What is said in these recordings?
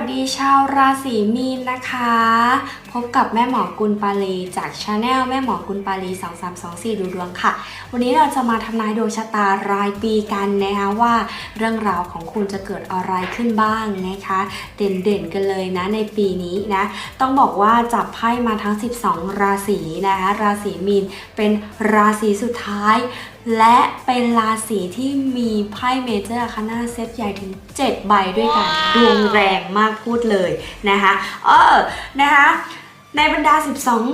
วัสดีชาวราศีมีนนะคะ พบกับแม่หมอกุลปาลีจากชาแนลแม่หมอกุลปาลี 2324 ดูดวงค่ะ วันนี้เราจะมาทำนายดวงชะตารายปีกันนะคะว่า เรื่องราวของคุณจะเกิดอะไรขึ้นบ้างนะคะ เด่นๆกันเลยนะในปีนี้นะ ต้องบอกว่าจับไพ่มาทั้ง 12 ราศีนะคะราศีมีนเป็นราศีสุดท้าย และเป็นราศีที่มีไพ่เมเจอร์คานาเซตใหญ่ถึง 7 ใบด้วยกัน ดวงแรงมากพูดเลยนะคะเออนะคะในบรรดา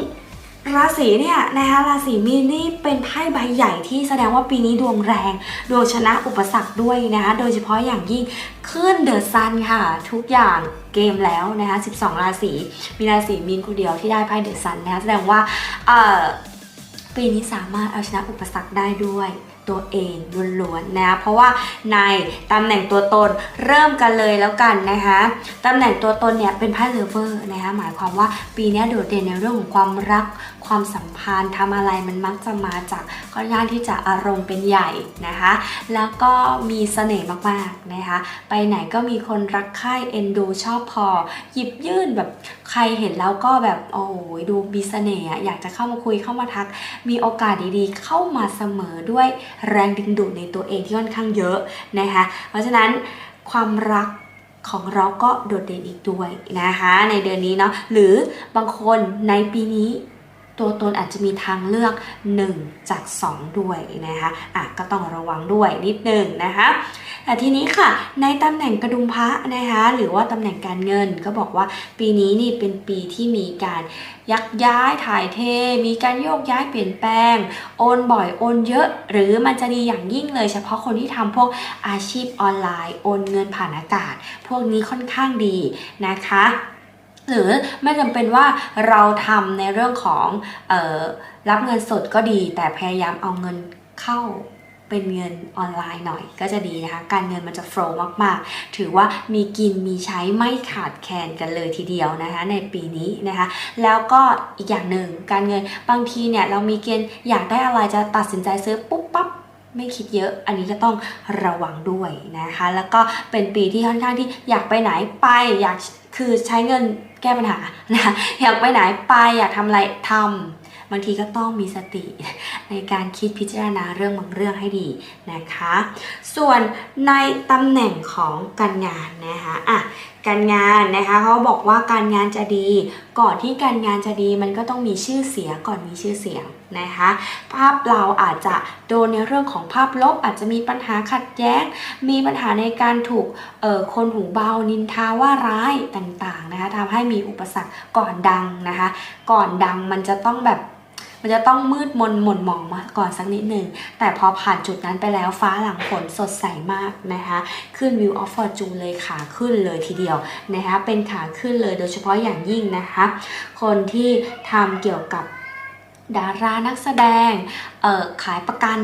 12ราศีเนี่ยนะคะราศีมีนนี่เป็นไพ่ใบใหญ่ที่แสดงว่าปีนี้ดวงแรง ดวงชนะอุปสรรคด้วยนะคะโดยเฉพาะอย่างยิ่งขึ้นเดอะซันค่ะ ทุกอย่างเกมแล้วนะคะ 12 ราศีมีราศีมีนคนเดียวที่ได้ไพ่เดอะซันนะคะแสดงว่าเอ่อ ปีนี้สามารถเอาชนะอุปสรรคได้ด้วยตัวเองล้วนๆนะเพราะว่าในตำแหน่งตัวตนเริ่มกันเลยแล้วกันนะคะตำแหน่งตัวตนเนี่ยเป็นไพ่เลเวอร์นะคะหมายความว่าปีนี้โดดเด่นในเรื่องของความรักความสัมพันธ์ทำอะไรมันมักจะมาจากค่อนข้างที่จะอารมณ์เป็นใหญ่นะคะ แล้วก็มีเสน่ห์มากๆนะคะ ไปไหนก็มีคนรักใคร่เอ็นดูชอบพอ หยิบยื่นแบบใครเห็นแล้วก็แบบโอ้ยดูมีเสน่ห์อยากจะเข้ามาคุยเข้ามาทัก มีโอกาสดีๆ เข้ามาเสมอด้วยแรงดึงดูดในตัวเองที่ค่อนข้างเยอะนะคะ เพราะฉะนั้นความรักของเราก็โดดเด่นอีกด้วยนะคะ ในเดือนนี้เนาะหรือบางคนในปีนี้ ตัวตนอาจจะมีทางเลือก 1 จาก 2 ด้วยนะคะอะก็ต้องระวังด้วยนิดนึงนะคะแต่ทีนี้ค่ะ ในตำแหน่งกระดุมพระนะคะหรือว่าตำแหน่งการเงินก็บอกว่าปีนี้นี่เป็นปีที่มีการยักย้ายถ่ายเท มีการโยกย้ายเปลี่ยนแปลง โอนบ่อยโอนเยอะ หรือมันจะดีอย่างยิ่งเลย เฉพาะคนที่ทำพวกอาชีพออนไลน์ โอนเงินผ่านอากาศ พวกนี้ค่อนข้างดีนะคะ หรือไม่จำเป็นว่าเราทำในเรื่องของออรับเงินสดก็ดี แต่พยายามเอาเงินเข้าเป็นเงินออนไลน์หน่อยก็จะดีนะคะ การเงินมันจะโฟล์มากๆ ถือว่ามีกินมีใช้ไม่ขาดแคลนกันเลยทีเดียวนะคะ ในปีนี้นะคะ แล้วก็อีกอย่างหนึ่งการเงินบางทีเนี่ยเรามีเกณฑ์อยากได้อะไรจะตัดสินใจซื้อปุ๊บปั๊บ ไม่คิดเยอะ อันนี้ก็ต้องระวังด้วยนะคะ แล้วก็เป็นปีที่ค่อนข้างที่อยากไปไหนไป อยากคือใช้เงินแก้ปัญหานะอยากไปไหนไปอยากทำอะไรทำบางทีก็ต้องมีสติในการคิดพิจารณาเรื่องบางเรื่องให้ดีนะคะ ส่วนในตำแหน่งของการงานนะคะอะ การงานนะคะเขาบอกว่าการงานจะดี ก่อนที่การงานจะดีมันก็ต้องมีชื่อเสียงก่อนมีชื่อเสียงนะคะ ภาพเราอาจจะโดนในเรื่องของภาพลบอาจจะมีปัญหาขัดแย้ง มีปัญหาในการถูกคนหูเบานินทาว่าร้ายต่างๆนะคะทำให้มีอุปสรรคก่อนดังนะคะ ก่อนดังมันจะต้องแบบ มันจะต้องมืดมนหม่นหมองมาก่อนสักนิดหนึ่ง แต่พอผ่านจุดนั้นไปแล้วฟ้าหลังฝนสดใสมากนะคะขึ้นวิวออฟฟอร์จูนเลยขาขึ้นเลยทีเดียวนะคะเป็นขาขึ้นเลยโดยเฉพาะอย่างยิ่งนะคะคนที่ทำเกี่ยวกับดารานักแสดงเอ่อขายประกัน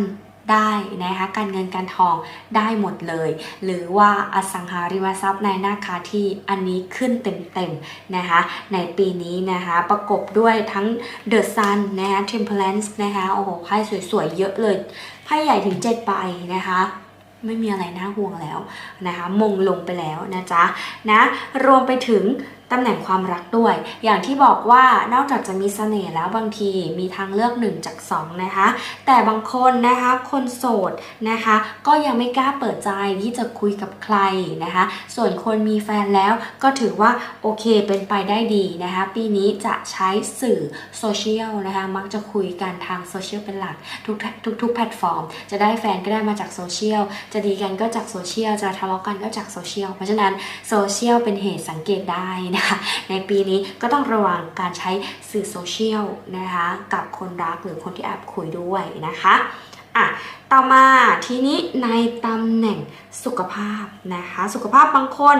ได้นะคะการเงินการทองได้หมดเลย หรือว่าอสังหาริมทรัพย์ในหน้าคาที่อันนี้ขึ้นเต็มๆนะคะในปีนี้นะคะประกบด้วยทั้ง The Sun นะคะ Temperance นะคะโอ้โหไพ่สวยๆ เยอะเลยไพ่ใหญ่ถึง 7 ใบนะคะไม่มีอะไรน่าห่วงแล้วนะคะมงลงไปแล้วนะจ๊ะนะรวมไปถึง ตำแหน่งความรักด้วย อย่างที่บอกว่านอกจากจะมีเสน่ห์แล้วบางทีมีทางเลือก1จาก2นะคะ แต่บางคนนะคะคนโสดนะคะ ก็ยังไม่กล้าเปิดใจที่จะคุยกับใครนะคะ ส่วนคนมีแฟนแล้วก็ถือว่าโอเคเป็นไปได้ดีนะคะ ปีนี้จะใช้สื่อโซเชียลนะคะ มักจะคุยกันทางโซเชียลเป็นหลักทุกทุกทุกแพลตฟอร์ม จะได้แฟนก็ได้มาจากโซเชียล จะดีกันก็จากโซเชียล จะทะเลาะกันก็จากโซเชียล เพราะฉะนั้นโซเชียลเป็นเหตุสังเกตได้นะคะในปีนี้ก็ต้องระวังการใช้สื่อโซเชียลนะคะกับคนรักหรือคนที่แอบคุยด้วยนะคะอะ ต่อมาทีนี้ในตำแหน่งสุขภาพนะคะ สุขภาพบางคน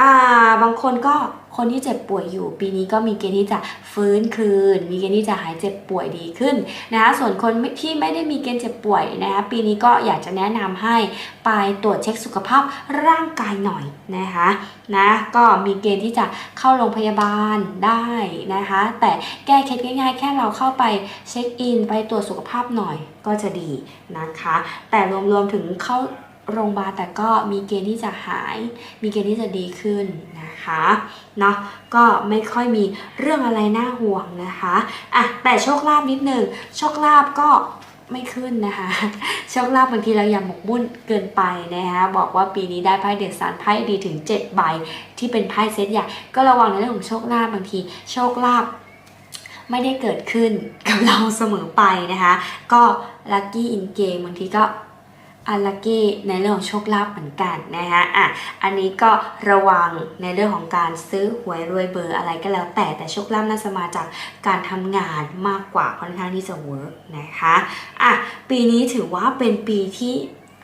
อ่าบางคนก็คนที่เจ็บป่วยอยู่ ปีนี้ก็มีเกณฑ์ที่จะฟื้นคืน มีเกณฑ์ที่จะหายเจ็บป่วยดีขึ้นนะคะส่วนคนที่ไม่ได้มีเกณฑ์เจ็บป่วยนะคะปีนี้ก็อยากจะแนะนำให้ไปตรวจเช็คสุขภาพร่างกายหน่อยนะคะนะก็มีเกณฑ์ที่จะเข้าโรงพยาบาลได้นะคะ แต่แก้เคล็ดง่าย ๆ แค่เราเข้าไปเช็คอิน ไปตรวจสุขภาพหน่อยก็จะดีนะคะแต่รวมๆถึงเข้าโรงพยาบาลแต่ก็มีเกณฑ์ที่จะหาย มีเกณฑ์ที่จะดีขึ้นนะคะเนาะก็ไม่ค่อยมีเรื่องอะไรน่าห่วงนะคะอะแต่โชคลาภนิดหนึ่งโชคลาภก็ไม่ขึ้นนะคะโชคลาภบางทีเราอย่าหมกมุ่นเกินไปนะคะบอกว่าปีนี้ได้ไพ่เด็กสารไพ่ดีถึง 7 ใบที่เป็นไพ่เซตใหญ่ก็ระวังในเรื่องของโชคลาภบางทีโชคลาภ ไม่ได้เกิดขึ้นกับเราเสมอไปนะคะ ก็ลัคกี้อินเกมบางทีก็อันลัคกี้ในเรื่องของโชคลาภเหมือนกันนะคะอะอันนี้ก็ระวังในเรื่องของการซื้อหวยรวยเบอร์อะไรก็แล้วแต่แต่โชคลาภน่าจะมาจากการทำงานมากกว่าค่อนข้างที่จะเวิร์กนะคะอะปีนี้ถือว่าเป็นปีที่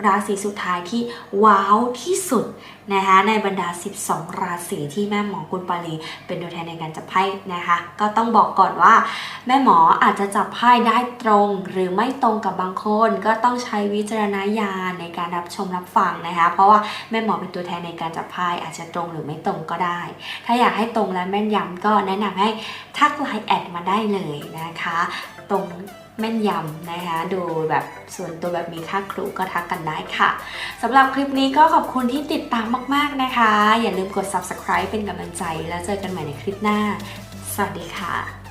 ราศีสุดท้ายที่ว้าวที่สุดนะคะในบรรดา 12 ราศีที่แม่หมอกุลปาลีเป็นตัวแทนในการจับไพ่นะคะ ก็ต้องบอกก่อนว่า แม่หมออาจจะจับไพ่ได้ตรงหรือไม่ตรงกับบางคน ก็ต้องใช้วิจารณญาณในการรับชมรับฟังนะคะ เพราะว่าแม่หมอเป็นตัวแทนในการจับไพ่อาจจะตรงหรือไม่ตรงก็ได้ ถ้าอยากให้ตรงและแม่นยำก็แนะนำให้ทักไลน์แอดมาได้เลยนะคะตรงแม่นยำนะคะดูแบบส่วนตัวแบบมีค่าครูก็ทักกันได้ค่ะสำหรับคลิปนี้ก็ขอบคุณที่ติดตามมากๆนะคะ อย่าลืมกด subscribe เป็นกำลังใจแล้วเจอกันใหม่ในคลิปหน้า สวัสดีค่ะ